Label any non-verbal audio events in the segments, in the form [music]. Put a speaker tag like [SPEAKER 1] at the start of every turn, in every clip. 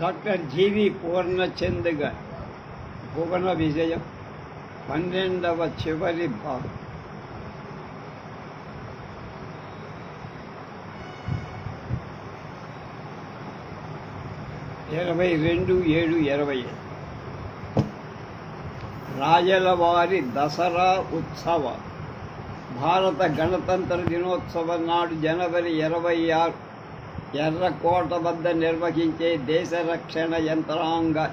[SPEAKER 1] Doctor జీవి పూర్ణచంద్ గారి భువన విజయం పన్నెండవ చివరి భాగం. ఇరవై రెండు ఏడు ఇరవై రాజలవారి దసరా ఉత్సవ భారత గణతంత్ర దినోత్సవం నాడు జనవరి ఇరవై ఆరు ఎర్రకోట వద్ద నిర్వహించే దేశ రక్షణ యంత్రాంగ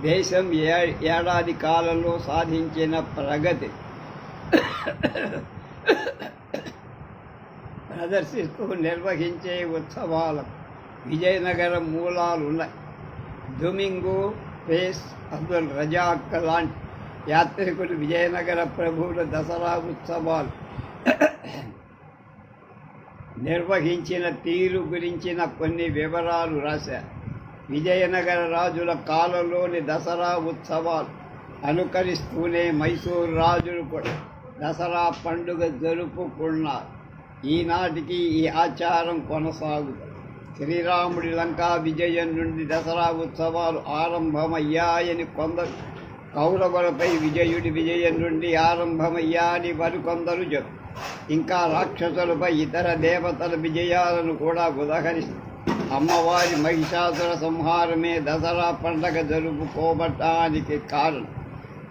[SPEAKER 1] దేశం ఏ ఏడాది కాలంలో సాధించిన ప్రగతి. ప్రదర్శిస్తూ నిర్వహించే ఉత్సవాలు విజయనగరం మూలాలు ఉన్నాయి. డొమింగో పేస్ అబ్దుల్ రజాక్ లాంటి యాత్రికులు విజయనగర ప్రభువుల దసరా ఉత్సవాలు నిర్వహించిన తీరు గురించిన కొన్ని వివరాలు రాశారు విజయనగర రాజుల కాలంలోని దసరా ఉత్సవాలు అనుకరిస్తూనే మైసూరు రాజులు కూడా దసరా పండుగ జరుపుకున్నారు. ఈనాటికి ఈ ఆచారం కొనసాగుతుంది. శ్రీరాముడి లంకా విజయం నుండి దసరా ఉత్సవాలు ఆరంభమయ్యాయని కొందరు కౌరవులపై విజయుడి విజయం నుండి ఆరంభమయ్యాని మరికొందరు చెప్పు ఇంకా రాక్షసులపై ఇతర దేవతల విజయాలను కూడా ఉదహరిస్తూ అమ్మవారి మహిషాసుర సంహారమే దసరా పండగ జరుపుకోవటానికి కారణం.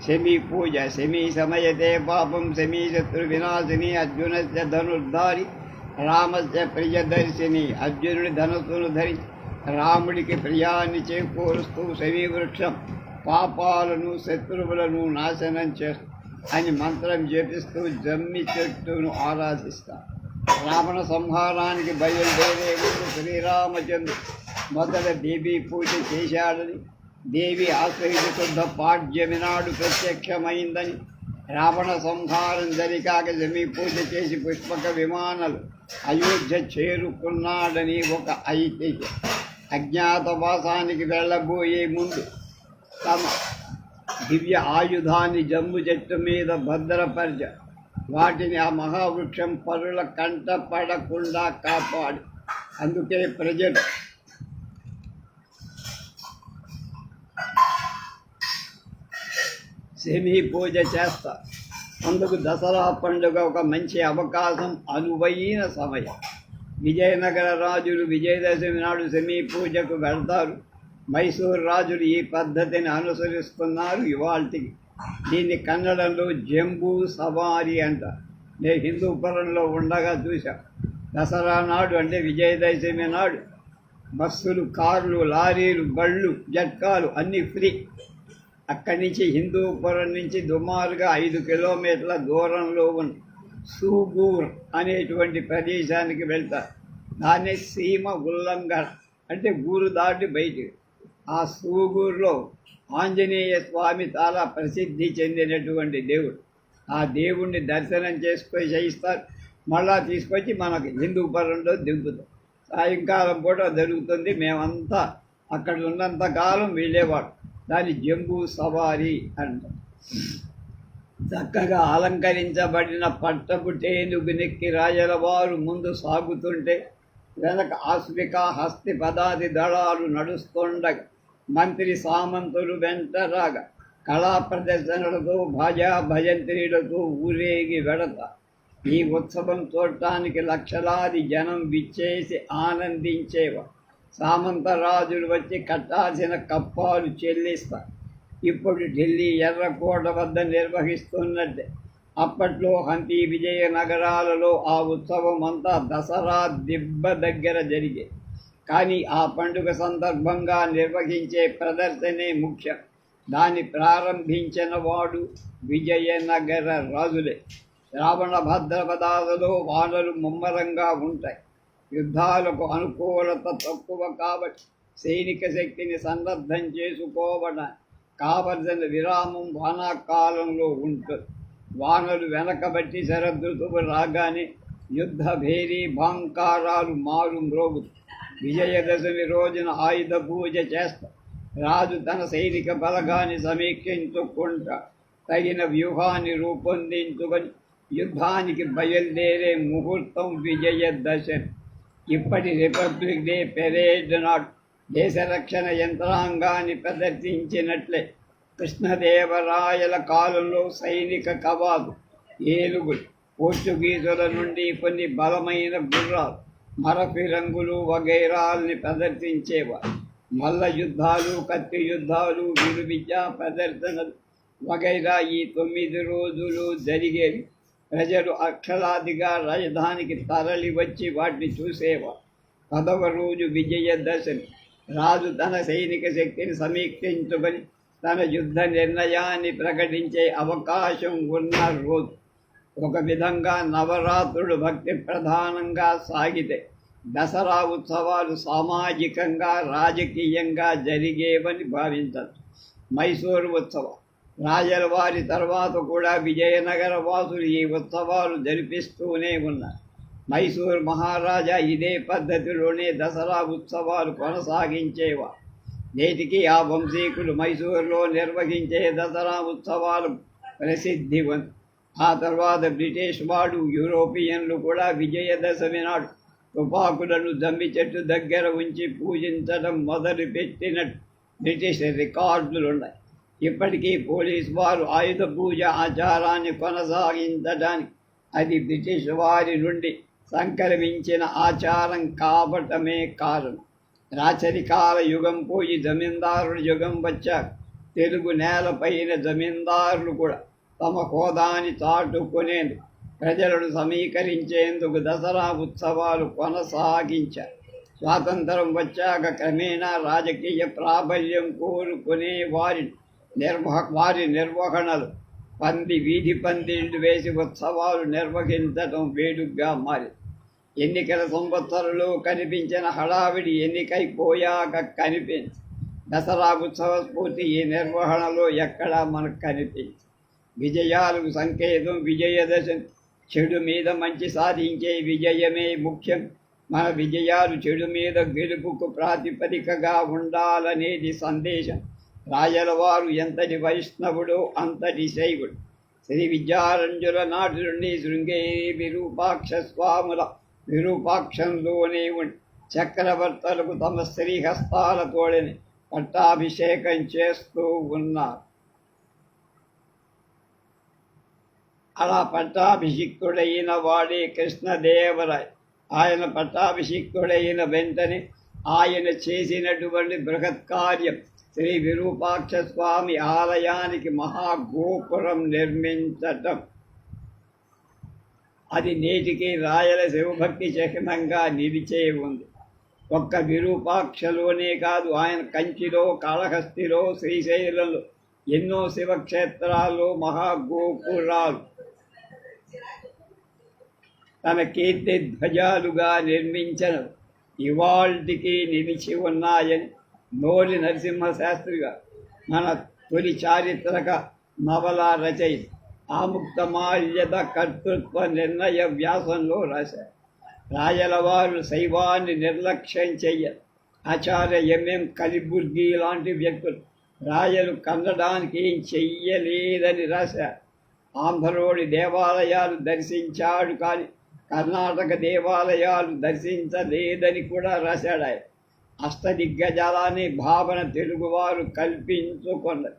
[SPEAKER 1] శమీ పూజ శమీ సమయతే పాపం శమీ శత్రు వినాశిని అర్జునస్య ధనుర్ధారి రామస్య ప్రియదర్శిని అర్జునుడి ధనుసును ధరి రాముడికి ప్రియాన్ని చేకూరుస్తూ శమీ వృక్షం పాపాలను శత్రువులను నాశనం చేస్తూ అని మంత్రం జపిస్తూ జమ్మి చెట్టును ఆరాధిస్తారు రావణ సంహారానికి బయలుదేరే ముందు శ్రీరామచంద్రు మొదట దేవి పూజ చేశాడని దేవి ఆశ్రయుడు శుద్ధ పాడ్యమి నాడు ప్రత్యక్షమైందని రావణ సంహారం జరిగాక జమీ పూజ చేసి పుష్పక విమానాలు అయోధ్య చేరుకున్నాడని ఒక ఐతిహ్యం. అజ్ఞాతవాసానికి వెళ్ళబోయే ముందు తమ దివ్య ఆయుధాన్ని జమ్ము చెట్టు మీద భద్రపరిచ వాటిని ఆ మహావృక్షం పరుల కంట పడకుండా అందుకే ప్రజలు శని పూజ చేస్తారు. అందుకు దసరా పండుగ ఒక మంచి అవకాశం అనువైన సమయం. విజయనగర రాజులు విజయదశమి నాడు శమీ పూజకు వెళ్తారు. మైసూరు రాజులు ఈ పద్ధతిని అనుసరిస్తున్నారు ఇవాళకి దీన్ని కన్నడంలో జంబూ సవారి అంట. నేను హిందూపురంలో ఉండగా చూశా. దసరా నాడు అంటే విజయదశమి నాడు. బస్సులు కార్లు లారీలు బళ్ళు జట్కాలు అన్నీ ఫ్రీ. అక్కడి నుంచి హిందూపురం నుంచి దుమారుగా ఐదు కిలోమీటర్ల దూరంలో ఉన్న సూగూర్ అనేటువంటి ప్రదేశానికి వెళ్తారు దాన్ని సీమ ఉల్లంఘన అంటే ఊరు దాటి బయటికి. ఆ సూగూరులో ఆంజనేయ స్వామి చాలా ప్రసిద్ధి చెందినటువంటి దేవుడు. ఆ దేవుణ్ణి దర్శనం చేసుకొని చేయిస్తారు మళ్ళా తీసుకొచ్చి మనకి హిందూపురంలో దింపుతాం. సాయంకాలం పూట జరుగుతుంది. మేమంతా అక్కడ ఉన్నంతకాలం వెళ్ళేవాడు దాని జంబూ సవారీ అంటారు. చక్కగా అలంకరించబడిన పట్టపుటేనుగు నెక్కి రాజల వారు ముందు సాగుతుంటే వెనక ఆస్విక హస్తి పదాది దళాలు నడుస్తుండగా మంత్రి సామంతులు వెంటరాగా. కళా ప్రదర్శనలతో భాజా భజంత్రీలతో ఊరేగి వెడత. ఈ ఉత్సవం చూడటానికి లక్షలాది జనం విచ్చేసి ఆనందించేవా. సామంతరాజులు వచ్చి కట్టాల్సిన కప్పాలు చెల్లిస్తారు ఇప్పుడు ఢిల్లీ ఎర్రకోట వద్ద నిర్వహిస్తున్నట్టే. అప్పట్లో హంపి విజయ నగరాలలో ఆ ఉత్సవం అంతా దసరా దిబ్బ దగ్గర జరిగే కానీ ఆ పండుగ సందర్భంగా నిర్వహించే ప్రదర్శనే ముఖ్యం. దాన్ని ప్రారంభించిన వాడు విజయనగర రాజులే. శ్రావణ భద్రపదాలలో వానలు ముమ్మరంగా ఉంటాయి. యుద్ధాలకు అనుకూలత తక్కువ కాబట్టి సైనిక శక్తిని సన్నద్ధం చేసుకోవడం కావలసిన విరామం వానాకాలంలో ఉంటుంది. వానలు వెనకబట్టి శరదృతువు రాగానే యుద్ధ భేరీ భాంకారాలు మారు మ్రోగుతాయి విజయదశమి రోజున ఆయుధ పూజ చేస్తారు రాజు తన సైనిక బలగాన్ని సమీక్షించుకుంట తగిన వ్యూహాన్ని రూపొందించుకొని యుద్ధానికి బయలుదేరే ముహూర్తం విజయదశమి. ఇప్పటి రిపబ్లిక్ డే పెరేడ్ నాడు దేశ రక్షణ యంత్రాంగాన్ని ప్రదర్శించినట్లే కృష్ణదేవరాయల కాలంలో సైనిక కవాదు ఏలుగులు పోర్చుగీసుల నుండి కొన్ని బలమైన గుర్రాలు మరఫిరంగులు వగైరాల్ని ప్రదర్శించేవారు. మల్ల యుద్ధాలు కత్తి యుద్ధాలు విలువిద్య ప్రదర్శనలు వగైరా ఈ తొమ్మిది రోజులు జరిగేవి. ప్రజలు అక్షరాదిగా రాజధానికి తరలి వచ్చి వాటిని చూసేవారు. పదవ రోజు విజయదశమి. రాజు తన సైనిక శక్తిని సమీక్షించుకొని తన యుద్ధ నిర్ణయాన్ని ప్రకటించే అవకాశం ఉన్న రోజు. ఒక విధంగా నవరాత్రుడు భక్తి ప్రధానంగా సాగితే దసరా ఉత్సవాలు సామాజికంగా రాజకీయంగా జరిగేవని భావించచ్చు మైసూరు ఉత్సవం. రాజల వారి తర్వాత కూడా విజయనగర వాసులు ఈ ఉత్సవాలు జరిపిస్తూనే ఉన్నారు. మైసూరు మహారాజా ఇదే పద్ధతిలోనే దసరా ఉత్సవాలు కొనసాగించేవారు. నేటికి ఆ వంశీకులు మైసూరులో నిర్వహించే దసరా ఉత్సవాలు ప్రసిద్ధి ఆ తర్వాత బ్రిటిష్ వాడు యూరోపియన్లు కూడా విజయదశమి నాడు తుపాకులను దమ్మి చెట్టు దగ్గర ఉంచి పూజించడం మొదలుపెట్టినట్టు బ్రిటిష్ రికార్డులు ఉన్నాయి ఇప్పటికీ పోలీస్ వారు ఆయుధ పూజ ఆచారాన్ని కొనసాగించడానికి అది బ్రిటిష్ వారి నుండి సంక్రమించిన ఆచారం కావటమే కారణం. రాచరికాల యుగం పోయి జమీందారుల యుగం వచ్చాక తెలుగు నేలపైన జమీందారులు కూడా తమ హోదాని చాటుకునేందుకు ప్రజలను సమీకరించేందుకు దసరా ఉత్సవాలు కొనసాగించారు. స్వాతంత్రం వచ్చాక క్రమేణా రాజకీయ ప్రాబల్యం కోరుకునే వారి నిర్వహ వారి నిర్వహణలు పంది వీధి పందిళ్ళు వేసి ఉత్సవాలు నిర్వహించడం వేడుగ్గా మారి ఎన్నికల సంవత్సరంలో కనిపించిన హడావిడి ఎన్నికైపోయాక కనిపించి దసరా ఉత్సవ స్ఫూర్తి ఈ నిర్వహణలో ఎక్కడా మనకు కనిపించి విజయాలకు సంకేతం విజయదశమి చెడు మీద మంచి సాధించే విజయమే ముఖ్యం. మన విజయాలు చెడు మీద గెలుపుకు ప్రాతిపదికగా ఉండాలనేది సందేశం. రాయలవారు ఎంతటి వైష్ణవుడో అంతటి శైవుడు. శ్రీ విద్యారంజుల నాటి నుండి శృంగేరి విరూపాక్ష స్వాముల విరూపాక్షంలోనే ఉండి చక్రవర్తలకు తమ శ్రీహస్తాలతోడని పట్టాభిషేకం చేస్తూ ఉన్నారు. అలా పట్టాభిషిక్తుడైన వాడే కృష్ణదేవరాయ ఆయన పట్టాభిషిక్తుడైన వెంటనే ఆయన చేసినటువంటి బృహత్ కార్యం శ్రీ విరూపాక్ష స్వామి ఆలయానికి మహాగోపురం నిర్మించటం. అది నేటికి రాయల శివభక్తి చిహ్నంగా నిలిచే ఉంది. ఒక్క విరూపాక్షలోనే కాదు ఆయన కంచిలో కాళహస్తిలో శ్రీశైలంలో ఎన్నో శివక్షేత్రాల్లో మహాగోపురాలు తన కీర్తి ధ్వజాలుగా నిర్మించిన. ఇవాల్టికి నిలిచి ఉన్నాయని నోలి నరసింహశాస్త్రిగా మన తొలి చారిత్రక నవల రచయిత ఆముక్తమాల్యద కర్తృత్వ నిర్ణయ వ్యాసంలో రాశారు. రాయలవారు శైవాన్ని నిర్లక్ష్యం చెయ్య. ఆచార్య ఎంఎం కలిబుర్గి లాంటి వ్యక్తులు రాయలు కన్నడానికి ఏం చెయ్యలేదని రాశారు. ఆంధ్రోడి దేవాలయాలు దర్శించాడు కానీ కర్ణాటక దేవాలయాలు దర్శించలేదని కూడా రాశాడు ఆయన. అష్టదిగ్గజాలని భావన తెలుగువారు కల్పించుకున్నది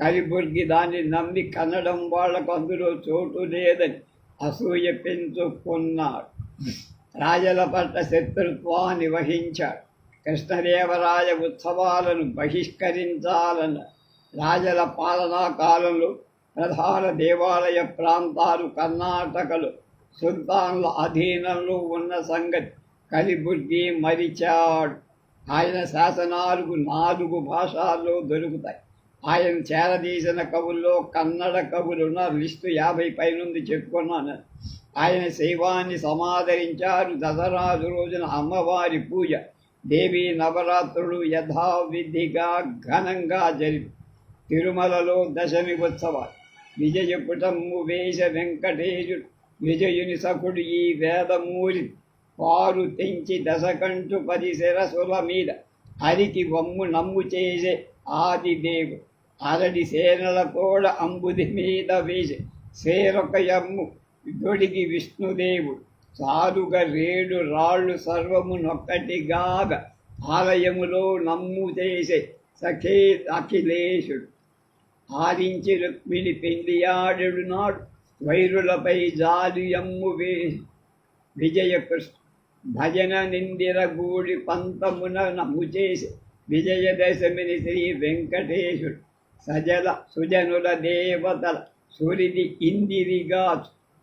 [SPEAKER 1] కలిబుర్గి దాన్ని నమ్మి కన్నడం వాళ్ళకు అందులో చోటు లేదని అసూయ పెంచుకున్నాడు. రాజల పట్ల శత్రుత్వాన్ని వహించాడు. కృష్ణదేవరాయ ఉత్సవాలను బహిష్కరించాలన్న రాజల పాలనా కాలంలో ప్రధాన దేవాలయ ప్రాంతాలు కర్ణాటకలో సుల్తాన్ల అధీనంలో ఉన్న సంగతి కలిబుర్గి మరిచాడు. ఆయన శాసనాలకు నాలుగు భాషల్లో దొరుకుతాయి. ఆయన చేరదీసిన కవుల్లో కన్నడ కవులున్న లిస్టు యాభై పైనుంది చెప్పుకున్నాను. ఆయన శైవాన్ని సమాదరించారు. దసరాజు రోజున అమ్మవారి పూజ. దేవి నవరాత్రులు యథావిధిగా ఘనంగా జరిపి తిరుమలలో దశమి ఉత్సవాలు. విజయపుటమ్ము వేష వెంకటేశుడు విజయుని సకుడు ఈ వేదమూరి వారు తెంచి దశకంటు పది శిరసుల మీద హరికి వమ్ము నమ్ము చేసే ఆదిదేవు అరడి సేనల కూడా అంబుది మీద వేసి సేరొకయమ్ము దొడిగి విష్ణుదేవుడు. సారుగా రేడు రాళ్ళు సర్వము నొక్కటిగాగ ఆలయములో నమ్ము చేసే సఖే అఖిలేశుడు. ఆరించి రుక్మిణి పెండియాడు నాడు వైరులపై జాలియమ్ము వే విజయకృష్ణ భజన నిందిర గూడి పంతమున నమ్ము చేసి విజయదశమిని శ్రీ వెంకటేశుడు సజల సుజనుల దేవతల సూరిది ఇందిరిగా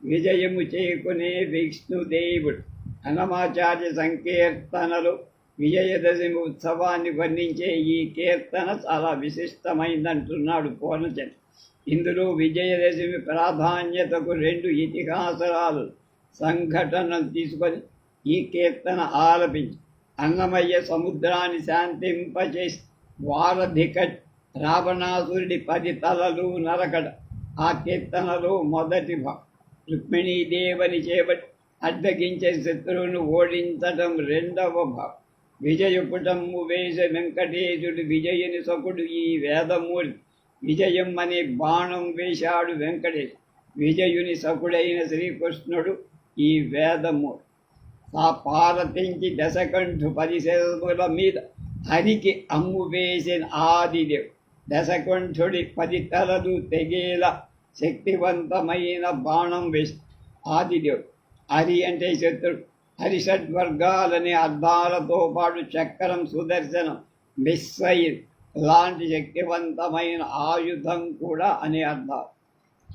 [SPEAKER 1] విజయము చేకునే విష్ణుదేవుడు. హనుమాచార్య సంకీర్తనలు విజయదశమి ఉత్సవాన్ని వర్ణించే ఈ కీర్తన చాలా విశిష్టమైందంటున్నాడు పూర్ణచంద్ర ఇందులో విజయదశమి ప్రాధాన్యతకు రెండు ఇతిహాసరాలు సంఘటనలు తీసుకొని ఈ కీర్తన ఆలపించి. అన్నమయ్య సముద్రాన్ని శాంతింపచేసి వారధిక రావణాసురుడి పది తలలు నరకడ. ఆ కీర్తనలో మొదటి భాగం రుక్మిణీదేవని చేపట్టి అడ్డగించే శత్రువును ఓడించటం రెండవ భావం విజయపుటము వేస వెంకటేశుడు విజయుని సకుడు ఈ వేదమూర్తి. విజయం అనే బాణం వేశాడు వెంకటేష్ విజయుని సకుడైన శ్రీకృష్ణుడు ఈ వేదము ఆ పారతించి దశకంఠు పరిశీలముల మీద హరికి అమ్ము వేసిన ఆదిదేవ్ దశకంఠుడి పది తలలు తెగేలా శక్తివంతమైన బాణం వేసి ఆదిదేవుడు. హరి అంటే శత్రుడు హరిషడ్వర్గాలనే అర్థాలతో పాటు చక్రం సుదర్శనం మిస్సైల్ లాంటి శక్తివంతమైన ఆయుధం కూడా అని అర్థం.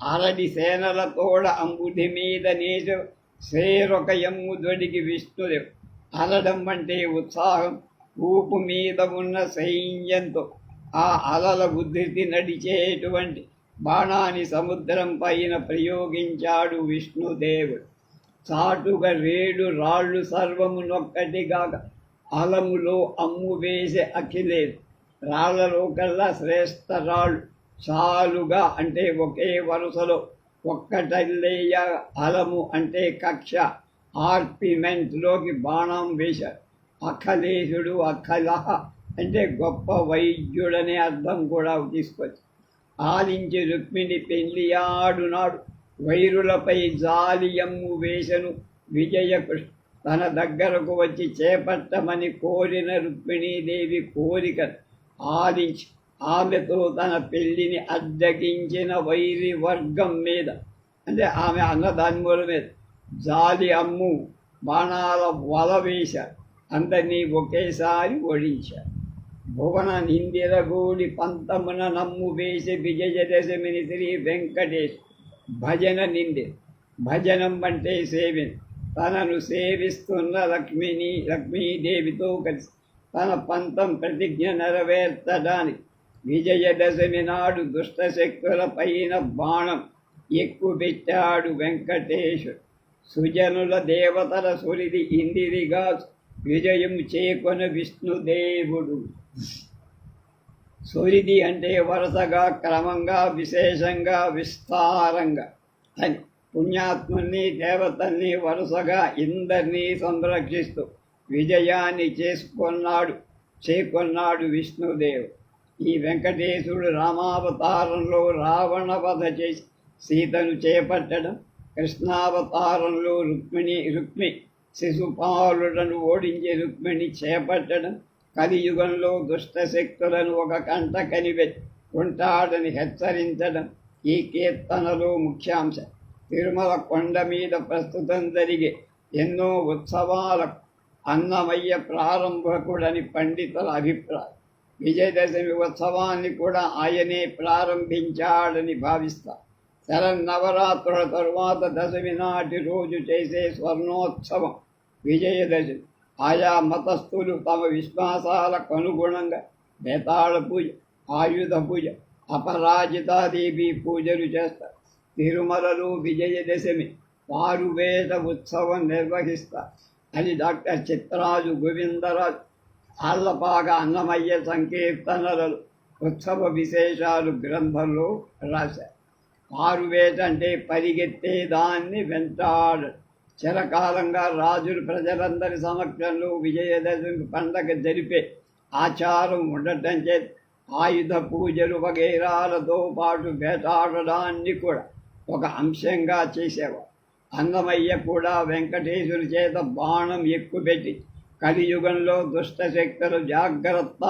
[SPEAKER 1] అరడి సేనలతోడ అంబుధి మీద నేచు సేరొక ఎమ్ము దొడికి విష్ణుదేవ్. అలడం అంటే ఉత్సాహం. ఊపు మీద ఉన్న సైన్యంతో ఆ అలల ఉద్ధృతి నడిచేటువంటి బాణాన్ని సముద్రం పైన ప్రయోగించాడు విష్ణుదేవుడు చాటుగా రేడు రాళ్ళు సర్వము నొక్కటిగాక అలములో అమ్ము వేసే అఖిలేదు రాళ్ళలో కల్లా శ్రేష్ఠ రాళ్ళు చాలుగా అంటే ఒకే వరుసలో. ఒక్కటల్లేయ అలము అంటే కక్ష. ఆర్పిమెంట్లోకి బాణం వేశారు అఖలేశుడు అఖలహ అంటే గొప్ప వైద్యుడనే అర్థం కూడా తీసుకొచ్చి. ఆలించి రుక్మిణి పెళ్ళియాడునాడు వైరులపై జాలియమ్ము వేశను విజయకృష్ణ తన దగ్గరకు వచ్చి చేపట్టమని కోరిన రుక్మిణీదేవి కోరిక ఆలించి ఆమెతో తన పెళ్ళిని అద్దగించిన వైరి వర్గం మీద అంటే ఆమె అన్నదాన్ముల మీద జాలి అమ్ము బాణాల వల వేశారు. అందరినీ ఒకేసారి ఓడించారు. భువన నిందిరగూడి పంతమున నమ్ము వేసి విజయదశమిని శ్రీ వెంకటేష్ భజన నింది. భజనం అంటే సేవిని తనను సేవిస్తున్న లక్ష్మిని లక్ష్మీదేవితో కలిసి తన పంతం ప్రతిజ్ఞ నెరవేర్చడానికి విజయదశమి నాడు దుష్టశక్తుల పైన బాణం ఎక్కుపెట్టాడు వెంకటేశుడు. సుజనుల దేవతల సురిది ఇందిరిగా విజయం చేకొన విష్ణుదేవుడు. సురిది అంటే వరుసగా క్రమంగా విశేషంగా విస్తారంగా. అని పుణ్యాత్ముల్ని దేవతల్ని వరుసగా ఇందరినీ సంరక్షిస్తూ విజయాన్ని చేసుకున్నాడు చేకొన్నాడు విష్ణుదేవ్. ఈ వెంకటేశుడు రామావతారంలో రావణ వధ చేసి సీతను చేపట్టడం కృష్ణావతారంలో రుక్మిణి రుక్మి శిశుపాలుడను ఓడించి రుక్మిణి చేపట్టడం కలియుగంలో దుష్ట శక్తులను ఒక కంట కనిపెట్టి ఉంటాడని హెచ్చరించడం ఈ కీర్తనలో ముఖ్యాంశం. తిరుమల కొండ మీద ప్రస్తుతం జరిగే ఎన్నో ఉత్సవాలకు అన్నమయ్య ప్రారంభకుడని పండితుల అభిప్రాయం. విజయదశమి ఉత్సవాన్ని కూడా ఆయనే ప్రారంభించాడని భావిస్తారు శరన్నవరాత్రుల తరువాత దశమి నాటి రోజు చేసే స్వర్ణోత్సవం విజయదశమి. ఆయా మతస్థులు తమ విశ్వాసాలకు అనుగుణంగా బేతాళ పూజ ఆయుధ పూజ అపరాజితాదేవి పూజలు చేస్తారు. తిరుమలలో విజయదశమి వారు వేద ఉత్సవం నిర్వహిస్తారు. అని డాక్టర్ చిత్రాజు గోవిందరాజు ఆళ్ళపాక అన్నమయ్య సంకీర్తనలు ఉత్సవ విశేషాలు గ్రంథంలో రాశారు. ఆరువేటంటే పరిగెత్తేదాన్ని పరిగెత్తే దాన్ని చిరకాలంగా రాజులు ప్రజలందరి సమక్షంలో విజయదశమి పండగ జరిపే ఆచారం ఉండటం చేత ఆయుధ పూజలు వగైరాలతో పాటు వేటాడడాన్ని కూడా ఒక అంశంగా చేసేవారు అన్నమయ్య కూడా వెంకటేశ్వరి చేత బాణం ఎక్కుపెట్టి కలియుగంలో దుష్టశక్తులు జాగ్రత్త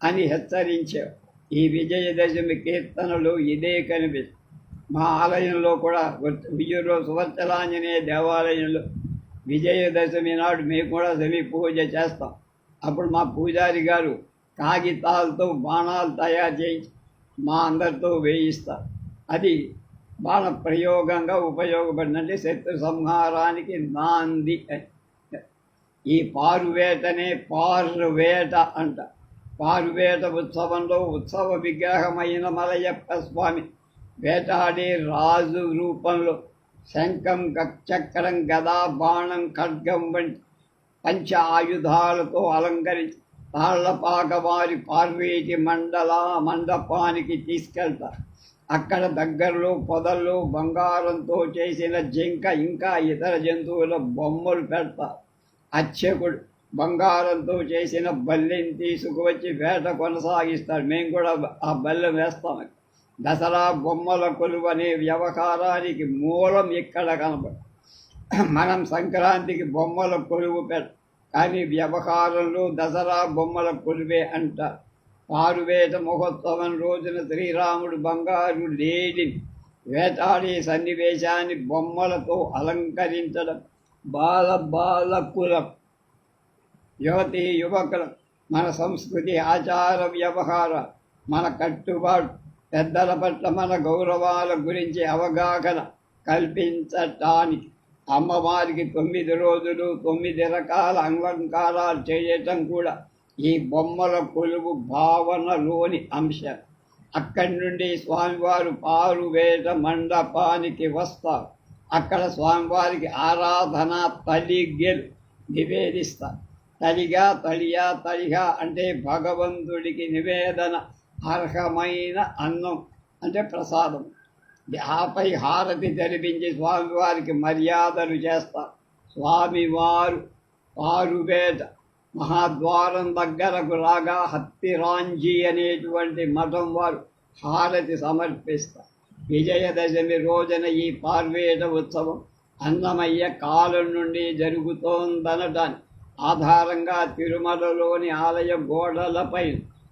[SPEAKER 1] అని హెచ్చరించావు ఈ విజయదశమి కీర్తనలు ఇదే కనిపిస్తుంది మా ఆలయంలో కూడా విజయలో సువర్చలాంజనేయ దేవాలయంలో విజయదశమి నాడు మేము కూడా శని పూజ చేస్తాం. అప్పుడు మా పూజారి గారు కాగితాలతో బాణాలు తయారు చేయించి మా అందరితో వేయిస్తారు. అది బాణ ప్రయోగంగా ఉపయోగపడినట్టు శత్రు సంహారానికి నాంది ఈ పారువేటనే పారువేట అంట. పారువేట ఉత్సవంలో ఉత్సవ విగ్రహమైన మలయప్ప స్వామి వేటాడే రాజు రూపంలో శంఖం చక్రం గదా బాణం ఖడ్గం వంటి పంచ ఆయుధాలతో అలంకరించి తాళ్ళపాకవారి పార్వేటి మండల మండపానికి తీసుకెళ్తారు. అక్కడ దగ్గరలో పొదల్లో బంగారంతో చేసిన జింక ఇంకా ఇతర జంతువుల బొమ్మలు పెడతారు అర్చకుడు బంగారంతో చేసిన బల్లెని తీసుకువచ్చి వేట కొనసాగిస్తాడు. మేము కూడా ఆ బల్లెం వేస్తాం. దసరా బొమ్మల కొలువు అనే వ్యవహారానికి మూలం ఇక్కడ కనపడు. మనం సంక్రాంతికి బొమ్మల కొలువు పెట్ట కానీ వ్యవహారంలో దసరా బొమ్మల కొలువే అంటారు. పారువేట మహోత్సవం రోజున శ్రీరాముడు బంగారు లేడిని వేటాడే సన్నివేశాన్ని బొమ్మలతో అలంకరించడం బాల బాలకులం యువతి యువకుల మన సంస్కృతి ఆచార వ్యవహార మన కట్టుబాటు పెద్దల పట్ల మన గౌరవాల గురించి అవగాహన కల్పించటానికి అమ్మవారికి తొమ్మిది రోజులు తొమ్మిది రకాల అలంకారాలు చేయటం కూడా ఈ బొమ్మల కొలువు భావనలోని అంశం. అక్కడి నుండి స్వామివారు పారువేట మండపానికి వస్తారు. అక్కడ స్వామివారికి ఆరాధన తలిగెలు నివేదిస్తారు. తలిగా తలియా తలిగా అంటే భగవంతుడికి నివేదన అర్హమైన అన్నం అంటే ప్రసాదం. ఆపై హారతి జరిపించి స్వామివారికి మర్యాదలు చేస్తారు. స్వామివారు పారువేట మహాద్వారం దగ్గరకు రాగా హత్తిరాంజీ అనేటువంటి మఠం వారు హారతి సమర్పిస్తారు. విజయదశమి రోజున ఈ పార్వేట ఉత్సవం అన్నమయ్య కాలం నుండి జరుగుతోందనటాన్ని ఆధారంగా తిరుమలలోని ఆలయ గోడలపై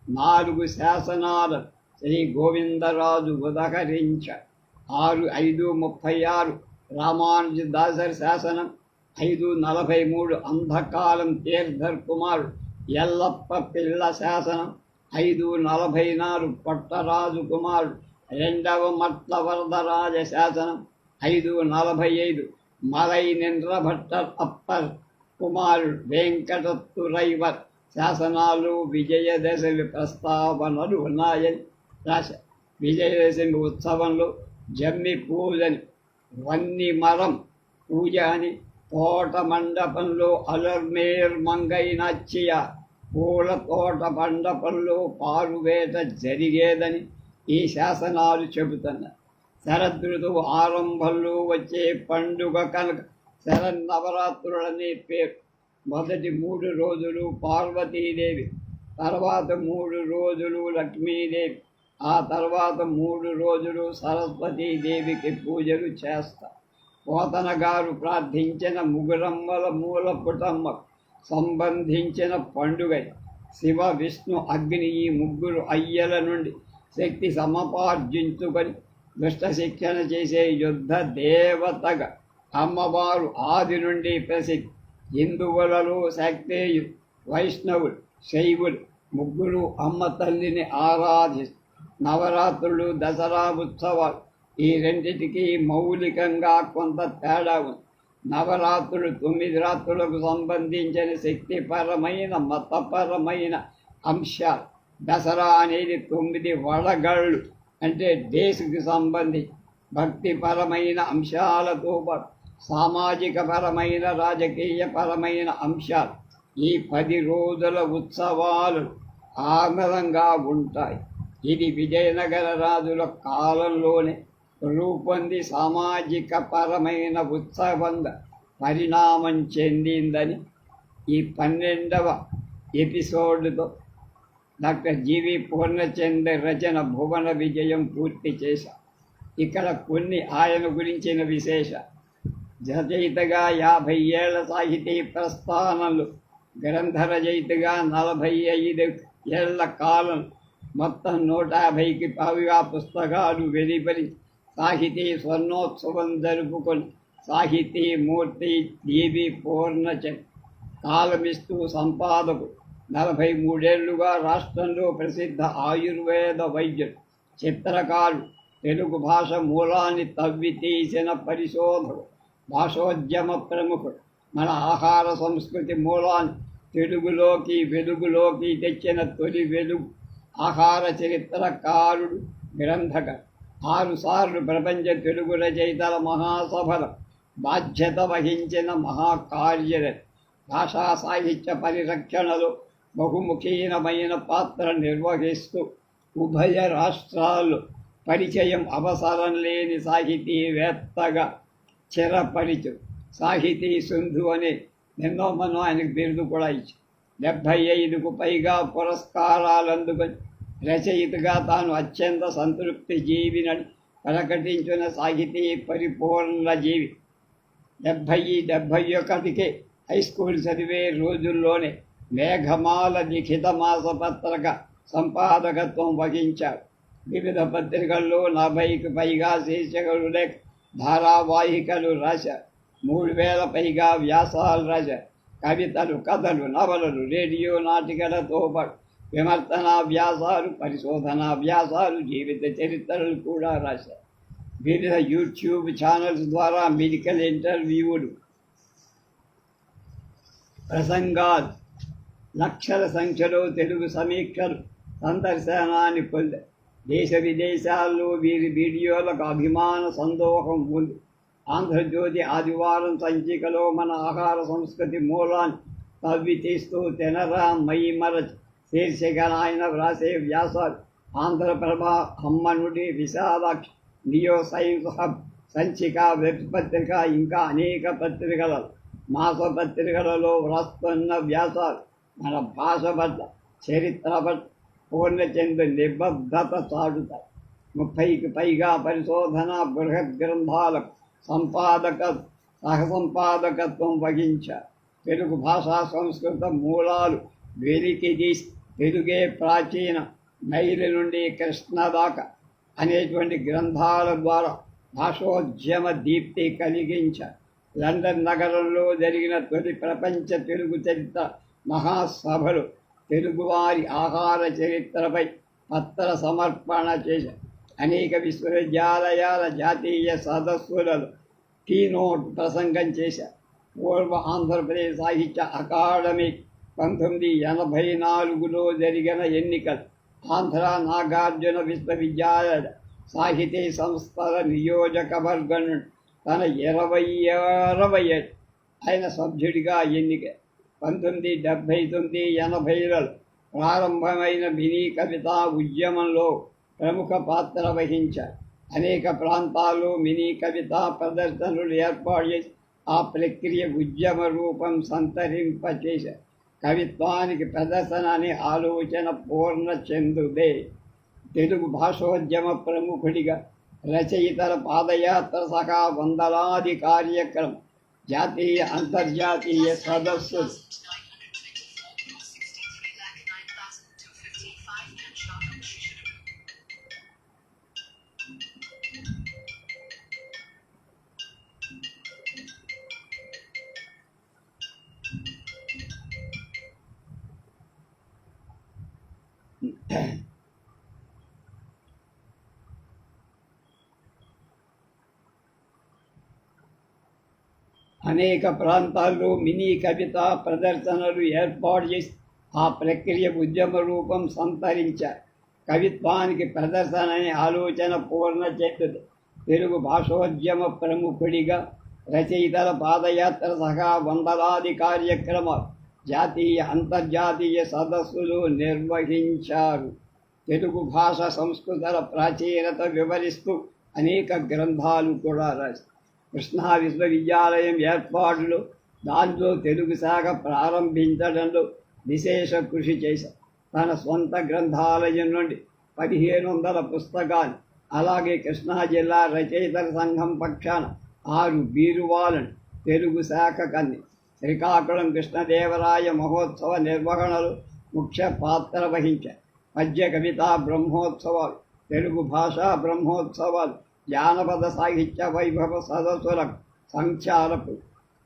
[SPEAKER 1] నాలుగు శాసనాలు శ్రీ గోవిందరాజు ఉదహరించారు. ఆరు ఐదు ముప్పై ఆరు రామానుజ దాసరి శాసనం ఐదు నలభై మూడు అంధకాలం తీర్థర్ కుమారు ఎల్లప్ప పిల్ల శాసనం. ఐదు నలభై నాలుగు పట్టరాజు కుమారుడు. రెండవ మట్ల వరదరాజ శాసనం. ఐదు నలభై ఐదు మలై నింద్రభట్టర్ అప్పర్ కుమారుడు. వెంకటత్తురైవర్ శాసనాలు విజయదశమి ప్రస్తావనలు ఉన్నాయని రాశ. విజయదశమి ఉత్సవంలో జమ్మి పూజని వన్ని మరం పూజ అని తోట మండపంలో అలర్మేర్ మంగైనచ్చియ పూల తోట మండపంలో పారువేట జరిగేదని ఈ శాసనాలు చెబుతున్న శరదృతువు ఆరంభంలో వచ్చే పండుగ కనుక శరన్నవరాత్రులనే పేరు. మొదటి మూడు రోజులు పార్వతీదేవి తర్వాత మూడు రోజులు లక్ష్మీదేవి ఆ తర్వాత మూడు రోజులు సరస్వతీదేవికి పూజలు చేస్తారు పోతన గారు ప్రార్థించిన ముగురమ్మల మూల పుటమ్మ సంబంధించిన పండుగ. శివ విష్ణు అగ్ని ఈ ముగ్గురు అయ్యల నుండి శక్తి సమపార్జించుకొని దుష్ట శిక్షణ చేసే యుద్ధ దేవతగా అమ్మవారు ఆది నుండి ప్రసిద్ధి. హిందువులలో శక్తేయు వైష్ణవులు శైవులు ముగ్గురు అమ్మ తల్లిని ఆరాధిస్తూ నవరాత్రులు దసరా ఉత్సవాలు ఈ రెండింటికి మౌలికంగా కొంత తేడా ఉంది. నవరాత్రులు తొమ్మిది రాత్రులకు సంబంధించిన శక్తిపరమైన మతపరమైన అంశాలు. దసరా అనేది తొమ్మిది వడగళ్ళు అంటే డేస్కి సంబంధించి భక్తిపరమైన అంశాలతో పాటు సామాజిక పరమైన అంశాలు. ఈ పది రోజుల ఉత్సవాలు ఆనందంగా ఉంటాయి. ఇది విజయనగర రాజుల కాలంలోనే రూపొంది సామాజిక పరమైన ఉత్సవంగా పరిణామం చెందిందని ఈ పన్నెండవ ఎపిసోడ్తో డాక్టర్ జీవి పూర్ణచంద్ర రచన భువన విజయం పూర్తి చేశా. ఇక్కడ కొన్ని ఆయన గురించిన విశేష రచయితగా యాభై ఏళ్ళ సాహితీ ప్రస్థానంలో గ్రంథ రచయితగా నలభై ఐదు ఏళ్ళ కాలం మొత్తం నూట యాభైకి పైగా పుస్తకాలు వెలువరి సాహితీ స్వర్ణోత్సవం జరుపుకొని సాహితీ మూర్తి దేవి పూర్ణచ కాలమిస్తూ సంపాదకు. నలభై మూడేళ్ళుగా రాష్ట్రంలో ప్రసిద్ధ ఆయుర్వేద వైద్యుడు చిత్రకారుడు తెలుగు భాష మూలాన్ని తవ్వి తీసిన పరిశోధకుడు భాషోద్యమ ప్రముఖుడు. మన ఆహార సంస్కృతి మూలాన్ని తెలుగులోకి వెలుగులోకి తెచ్చిన తొలి వెలుగు ఆహార చరిత్రకారుడు గ్రంథక ఆరుసార్లు ప్రపంచ తెలుగు రచయితల మహాసభల. బాధ్యత వహించిన మహాకార్యరథి భాషా సాహిత్య పరిరక్షణలో బహుముఖీనమైన పాత్ర నిర్వహిస్తూ ఉభయ రాష్ట్రాలు పరిచయం అవసరం లేని సాహితీవేత్తగా చిరపరిచు. సాహితీ సింధు అనే నిన్నో మనం ఆయనకు బిరుదు కూడా ఇచ్చి డెబ్భై ఐదుకు పైగా పురస్కారాలు అందుకొని రచయితగా తాను అత్యంత సంతృప్తి జీవినని ప్రకటించిన సాహితీ పరిపూర్ణ జీవి. డెబ్భై డెబ్భై ఒకటికే హై స్కూల్ చదివే రోజుల్లోనే మేఘమాల లిఖిత మాసపత్రిక సంపాదకత్వం వహించారు వివిధ పత్రికల్లో నలభైకి పైగా శీర్షికలు లేక ధారావాహికలు రాశారు మూడు వేల పైగా వ్యాసాలు రాశారు కవితలు కథలు నవలలు రేడియో నాటికలతో పాటు విమర్శనాభ్యాసాలు వ్యాసాలు వ్యాసాలు జీవిత చరిత్రలు కూడా రాశారు వివిధ యూట్యూబ్ ఛానల్స్ ద్వారా మెడికల్ ఇంటర్వ్యూలు ప్రసంగాలు లక్షల సంఖ్యలో తెలుగు సమీక్షలు సందర్శనాన్ని పొందారు దేశ విదేశాల్లో వీరి వీడియోలకు అభిమాన సందోహం ఉంది. ఆంధ్రజ్యోతి ఆదివారం సంచికలో మన ఆహార సంస్కృతి మూలాన్ని తవ్వి తీస్తూ తెనరా మై మరచి శీర్షికనాయన వ్రాసే వ్యాసాలు Andhraprabha Ammanudi Visalaksha neo science hub సంచిక వెబ్ పత్రిక ఇంకా అనేక పత్రికలలో మాస పత్రికలలో వ్రాస్తున్న వ్యాసాలు మన భాష పట్ల చరిత్ర పట్ల పూర్ణచంద్ర నిబద్ధత చాటుతాయి ముప్పైకి పైగా పరిశోధన బృహత్ గ్రంథాలకు సంపాదక సహసంపాదకత్వం వహించారు తెలుగు భాషా సంస్కృత మూలాలు వెలికి తీసి తెలుగే ప్రాచీన మైలి నుండి కృష్ణ దాకా అనేటువంటి గ్రంథాల ద్వారా భాషోద్యమ దీప్తి కలిగించ లండన్ నగరంలో జరిగిన తొలి ప్రపంచ తెలుగు చరిత్ర మహాసభలు తెలుగువారి ఆహార చరిత్రపై పత్ర సమర్పణ చేశారు అనేక విశ్వవిద్యాలయాల జాతీయ సదస్సులలో కీనోట్ ప్రసంగం చేశారు పూర్వ ఆంధ్రప్రదేశ్ సాహిత్య అకాడమీ పంతొమ్మిది ఎనభై నాలుగులో జరిగిన ఎన్నికలు. ఆంధ్ర నాగార్జున విశ్వవిద్యాలయ సాహితీ సంస్థల నియోజకవర్గం తన ఇరవై ఇరవై ఆయన సభ్యుడిగా ఎన్నిక పంతొమ్మిది డెబ్భై తొమ్మిది ఎనభైలలో ప్రారంభమైన మినీ కవిత ఉద్యమంలో ప్రముఖ పాత్ర వహించారు. అనేక ప్రాంతాల్లో మినీ కవిత ప్రదర్శనలు ఏర్పాటు చేసి ఆ ప్రక్రియ ఉద్యమ రూపం సంతరింపచేశారు. కవిత్వానికి ప్రదర్శనని ఆలోచన పూర్ణ చెందుదే. తెలుగు భాషోద్యమ ప్రముఖుడిగా రచయితల పాదయాత్ర సహా వందలాది కార్యక్రమం జాతీయ అంతర్జాతీయ సదస్సు [clears throat] అనేక ప్రాంతాల్లో మినీ కవిత ప్రదర్శనలు ఏర్పాటు చేసి ఆ ప్రక్రియ ఉద్యమ రూపం సంతరించారు కవిత్వానికి ప్రదర్శన అనే ఆలోచన పూర్ణ చేతుడు తెలుగు భాషోద్యమ ప్రముఖుడిగా రచయితల పాదయాత్ర సహా వందలాది కార్యక్రమాలు జాతీయ అంతర్జాతీయ సదస్సులు నిర్వహించారు. తెలుగు భాష సంస్కృతుల ప్రాచీనత వివరిస్తూ అనేక గ్రంథాలు కూడా రాశారు. కృష్ణా విశ్వవిద్యాలయం ఏర్పాటులో దాంట్లో తెలుగు శాఖ ప్రారంభించడంలో విశేష కృషి చేశారు. తన సొంత గ్రంథాలయం నుండి పదిహేను వందల పుస్తకాలు అలాగే కృష్ణా జిల్లా రచయితల సంఘం పక్షాన ఆరు బీరువాలను తెలుగు శాఖ అందించారు శ్రీకాకుళం కృష్ణదేవరాయ మహోత్సవ నిర్వహణలు ముఖ్య పాత్ర వహించారు పద్య కవితా బ్రహ్మోత్సవాలు తెలుగు భాషా బ్రహ్మోత్సవాలు జానపద సాహిత్య వైభవ సదస్సులకు సంచాలకు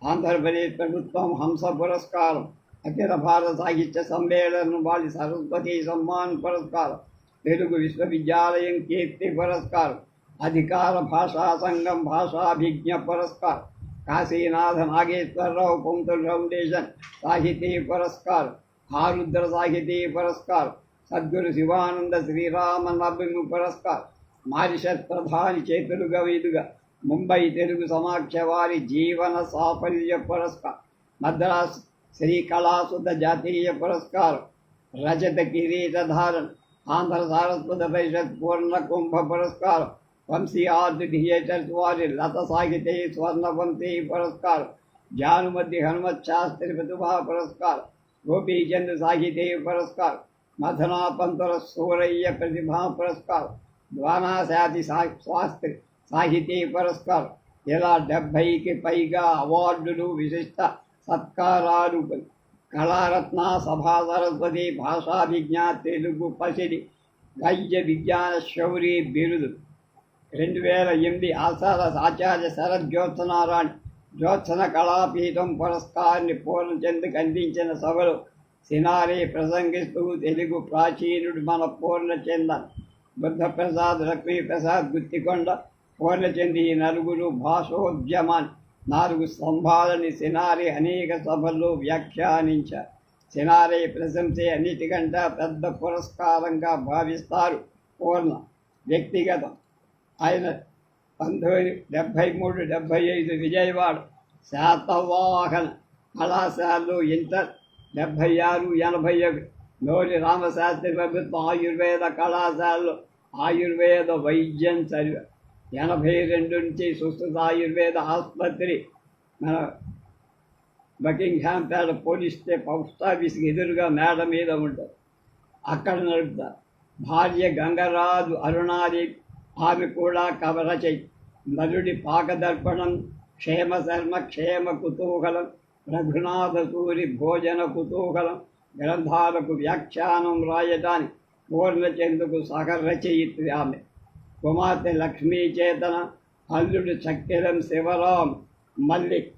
[SPEAKER 1] ఆంధ్రప్రదేశ్ ప్రభుత్వం హంస పురస్కారం అఖిల భారత సాహిత్య సమ్మేళనం వారి సరస్వతి సమ్మాన్ పురస్కారం తెలుగు విశ్వవిద్యాలయం కీర్తి పురస్కారం అధికార భాషా సంఘం భాషాభిజ్ఞ పురస్కారం కాశీనాథ నాగేశ్వరరావు పంతులు ఫౌండేషన్ సాహితీ పురస్కారం ఆరుద్ర సాహితీ పురస్కారం సద్గురు శివానంద శ్రీరామ నవమి పురస్కారం మారిషత్ ప్రధాని చేతులుగా మీదుగా ముంబై తెలుగు సమాఖ్య వారి జీవన సాఫల్య పురస్కారం మద్రాస్ శ్రీకళాసుధ జాతీయ పురస్కారం రజత కిరీటధారణ ఆంధ్ర సారస్వత పరిషత్ పూర్ణ కుంభ పురస్కారం వంశీ ఆర్ట్ థియేటర్స్ వారి లత సాహితీ స్వర్ణ వంశీ పురస్కారం జానుమతి హనుమత్ శాస్త్రి ప్రతిభా పురస్కారం గోపీచంద్ సాహితీ పురస్కారం మథనా పంతుల సూరయ్య ప్రతిభా పురస్కారం ద్వానాశాతి సా శాస్త్రి సాహితీ పురస్కారం ఇలా డెబ్భైకి పైగా అవార్డులు విశిష్ట సత్కారాలు కళారత్న సభా సరస్వతి భాషాభిజ్ఞ తెలుగు పసిడి వైద్య విజ్ఞాన శౌరి బిరుదు రెండు వేల ఎనిమిది ఆచార ఆచార్య శరత్ జ్యోత్సనారాయణ జ్యోత్సన కళాపీఠం పురస్కారాన్ని పూర్ణచంద్కి అందించిన సభలు సినారి ప్రసంగిస్తూ తెలుగు ప్రాచీనుడు మన పూర్ణచందన్ బుద్ధప్రసాద్ లక్ష్మీప్రసాద్ గుత్తికొండ పూర్ణచంద్ ఈ నలుగురు భాషోద్యమాన్ని నాలుగు స్తంభాలని సినారి అనేక సభల్లో వ్యాఖ్యానించారు సినారి ప్రశంసే అన్నిటికంటే పెద్ద పురస్కారంగా భావిస్తారు పూర్ణ. వ్యక్తిగతం. ఆయన పంతొమ్మిది డెబ్భై మూడు డెబ్భై ఐదు విజయవాడ శాతవాహన కళాశాలలో ఇంటర్ డెబ్భై ఆరు ఎనభై ఒకటి నోరి రామశాస్త్రి ప్రభుత్వ ఆయుర్వేద కళాశాలలో ఆయుర్వేద వైద్యం చదివారు ఎనభై రెండు నుంచి సుస్థిత ఆయుర్వేద ఆసుపత్రి మన బకింగ్హామ్ పేట పోలీస్ పోస్ట్ ఆఫీస్కి ఎదురుగా మేడ మీద ఉంటుంది. అక్కడ నడుపుతారు. భార్య గంగరాజు అరుణాదేవి ఆమె కూడా కవరచై నలుడి పాకదర్పణం క్షేమ శర్మ క్షేమ కుతూహలం రఘునాథ సూరి భోజన కుతూహలం గ్రంథాలకు వ్యాఖ్యానం రాయటానికి పూర్ణచందుకు సహరచయిత్రి ఆమె. కుమార్తె లక్ష్మీ చేతన అల్లుడు చక్కెరం శివరాం మల్లిక్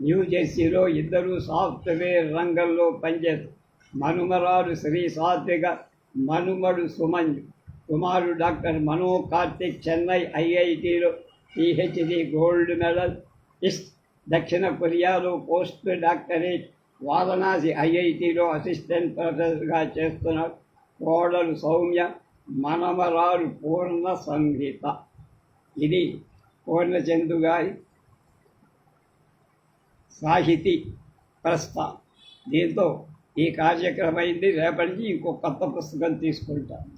[SPEAKER 1] న్యూజెర్సీలో ఇద్దరు సాఫ్ట్వేర్ రంగంలో పనిచేస్తారు. మనుమరాడు శ్రీ సాత్విక మనుమడు సుమంజు. కుమారుడు డాక్టర్ మనో కార్తిక్ చెన్నై ఐఐటిలో పిహెచ్డి గోల్డ్ మెడల్. ఇస్ట్ దక్షిణ కొరియాలో పోస్ట్ డాక్టరేట్ వారణాసి ఐఐటిలో అసిస్టెంట్ ప్రొఫెసర్గా చేస్తున్నారు కోడలు సౌమ్య మనమరాలు పూర్ణ సంహిత ఇది పూర్ణచందు గారి సాహితీ ప్రస్థానం దీంతో ఈ కార్యక్రమం అయింది. రేపటి నుంచి ఇంకో కొత్త పుస్తకం తీసుకుంటాను